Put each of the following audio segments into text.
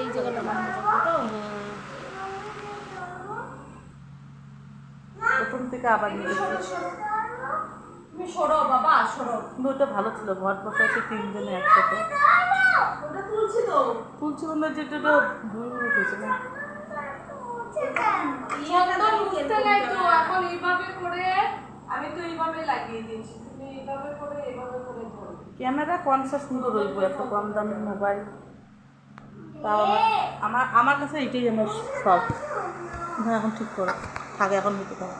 এই জায়গাটা প্রথম থেকে আবার তুমি সরো বাবা সরো। কিন্তু ওটা ভালো ছিল ঘর বসে তিনজনে একসাথে। ওটা তুলছি তো। তুলছি বন্ধু যেটা দুই মিনিট হয়েছে না। একদম বুঝতে নাই তো এখন এইভাবে করে আমি তো এইভাবে লাগিয়ে দিয়েছি। তুমি এইভাবে করে এইভাবে ক্যামেরা কনসা সুন্দর হইব এত কম দামের মোবাইল তাও আমার- আমার কাছে এটাই আমার সব। এখন ঠিক করো। থাকে এখন নিতে পারো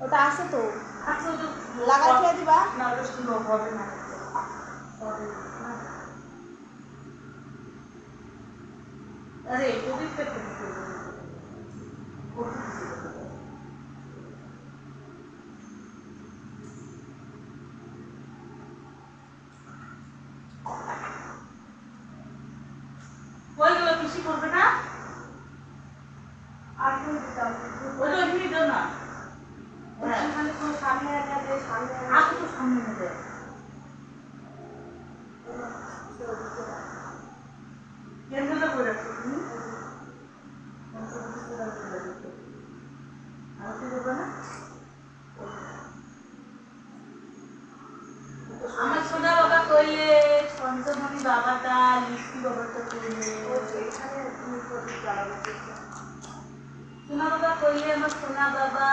ওটা আছে তো। লাগাই খেয়ে দিবা। না ওটা সুন্দর হবে না। আরে প্রদীপ ছিল তো। কৃষি করবে না। আর করে দিতে হবে ওটা এমনি দাও না। হ্যাঁ। আছে সামনে একটা সামনে আগে তো সামনে এনে দেয় কেন্দ্রটা করে রাখছো তুমি আরতি করবে না আমার সোনা বাবা কইলে সঞ্জমণি বাবাটা লিস্টি বাবাটা কইলে এখানে তুমি প্রদীপ জ্বালানো সোনা বাবা কইলে আমার সোনা বাবা।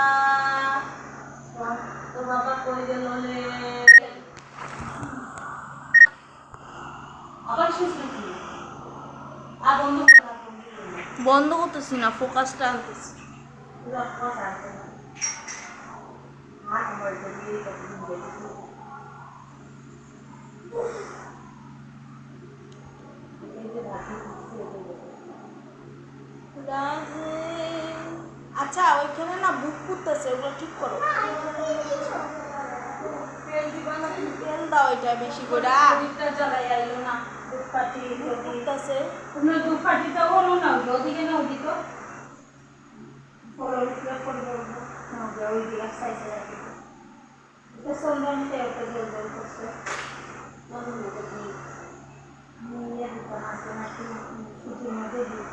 তো বাবা কই গেল আবার শেষ নাকি আর বন্ধ করতেছি না ফোকাসটা আনতেছি। কথা না। আর আমার যদি এই কতদিন দেখেছি। এই যে রাখি দিচ্ছি, এটাই দেখো। আচ্ছা ওইখানে না বুক করতেছে ওগুলো ঠিক করো তেল দাও এটা বেশি করে না। ওদিকে না ওদিকে। করছে। বলো না, ওটা কি? নিয়ে দোকান আছে নাকি? ছুটির মধ্যে দিই।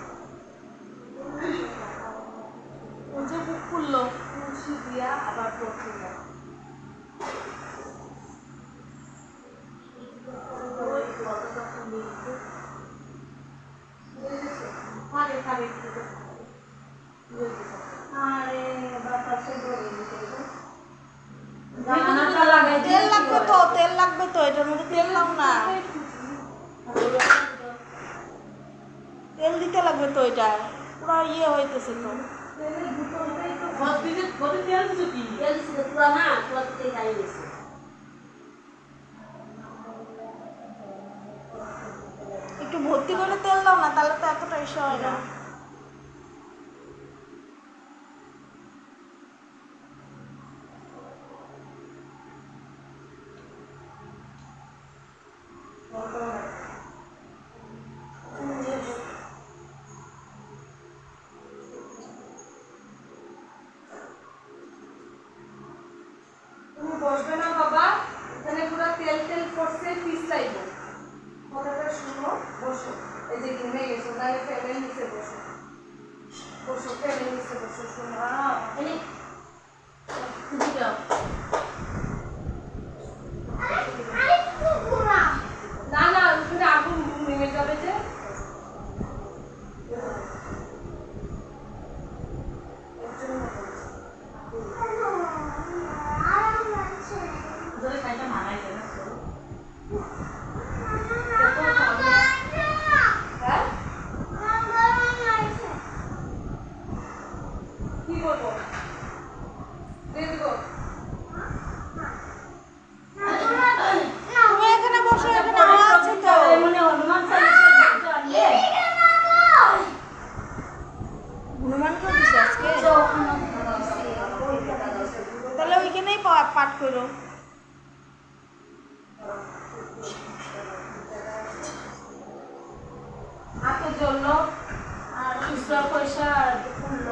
ওই যে বুক করল তুলসী দিয়া আবার পড়তে যায়। ওই কতটা ফুল দিয়েছে। আরে খাবে একটু তো। আরে বাতাসে গরম দিতে গো। জানালাটা লাগাই তেল দিয়েছি লাগবে তো তেল লাগবে তো এটার মধ্যে তেল নাও না তেল দিতে লাগবে তো এটা। পুরো ইয়ে হইতেছে তো? একটু ভর্তি করে তেল দাও না তাহলে তো এতটা ইসে হয় না তুমি বসবে না বাবা এখানে পুরো তেল তেল পড়ছে পিস লাইব কথাটা শুনো বসো এই যে ঘুমে গেছো তাহলে ফ্যানের নিচে বসো বসো ফ্যানের নিচে বসো শোনো জন্য খুচরা পয়সা খুলল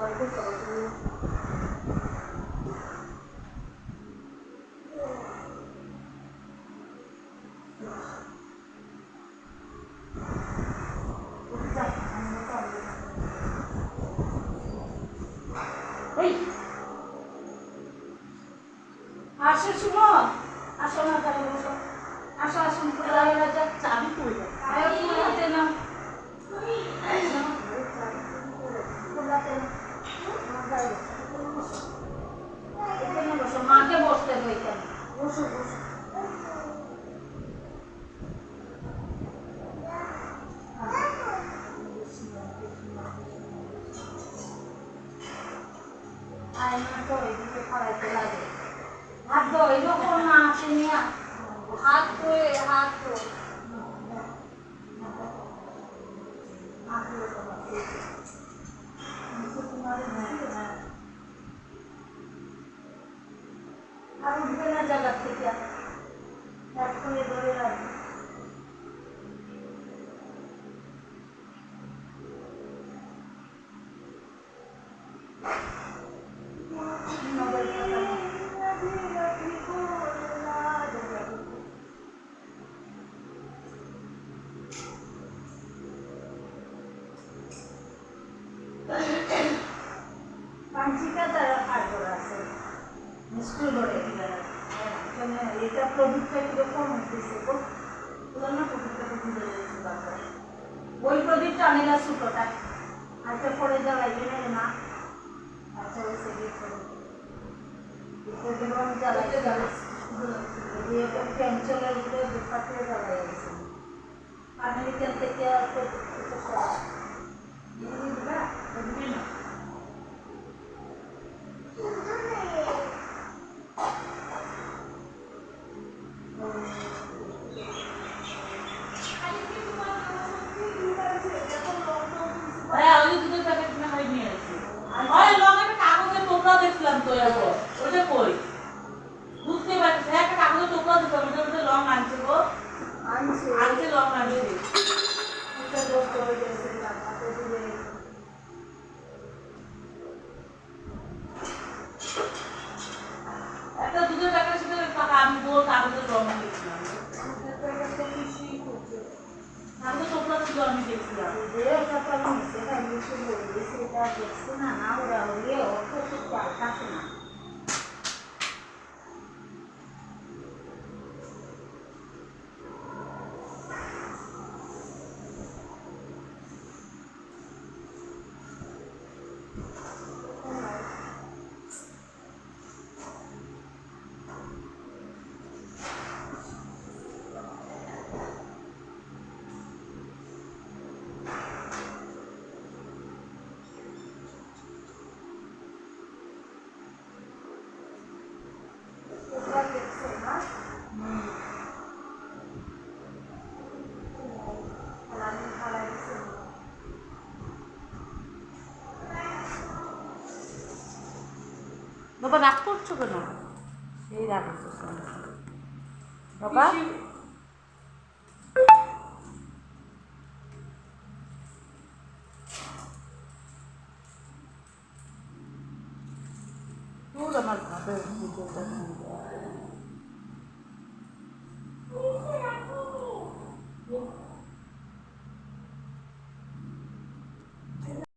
Thank you. হাতে রেখে যাও এই আসো শুনো আসো না তাহলে বসো আসো আসো মুখে লাগে না যা চাবি পড়ে যায় আরে ফুলাতে না ফুলাতে না এখানে বসো মাকে বসতে হবে এখানে বসো বসো আয়না তো এদিকে পড়াইতে লাগে হাত ধো এরকম না আসে নিয়ে হাত ধোয়ে হাত ধো আর উঠবে না জায়গা থেকে এক করে ধরে রাখবে মোবাইল পাঞ্চিকা তারা হার করা আছে স্কুল ধরে এখানে এটা প্রদীপটা কীরকম হতেছে গো পুরানো প্রদীপটা খুঁজে দিয়েছে বাবা ওই প্রদীপটা আনিলা ছোটটা আচ্ছা পরে জ্বালাইবে না না আচ্ছা ওই সেদিকে প্রদীপ আমি জ্বালাইতে জ্বালাইছি দিয়ে পেন্সিলের উপরে দুপাতে জ্বালাই আছে আমেরিকান থেকে প্রদীপটা সরা দিবা দিবি না হ্যাঁ, ওই যে দুধের প্যাকেট না হয় নিয়ে আসি। ওই লং একটা কাগজের টুকরা দেখছিলাম তো এরপর। কই? বুঝতে পারছি, হ্যাঁ, একটা কাগজের টুকরা দেখলাম, ওইটার মধ্যে লং আনছে গো। আনছে আনছে লং আনছে। দোষ করে একটা টাকা আমি কাগজের। কাগজের ছিল আমি দেখছিলাম। সেটা দেখছি না না ওরা হলে অত কিছু আকাশে না বাবা রাগ করছ কেন? এই রাগ করছ বাবা? আমার ভাবে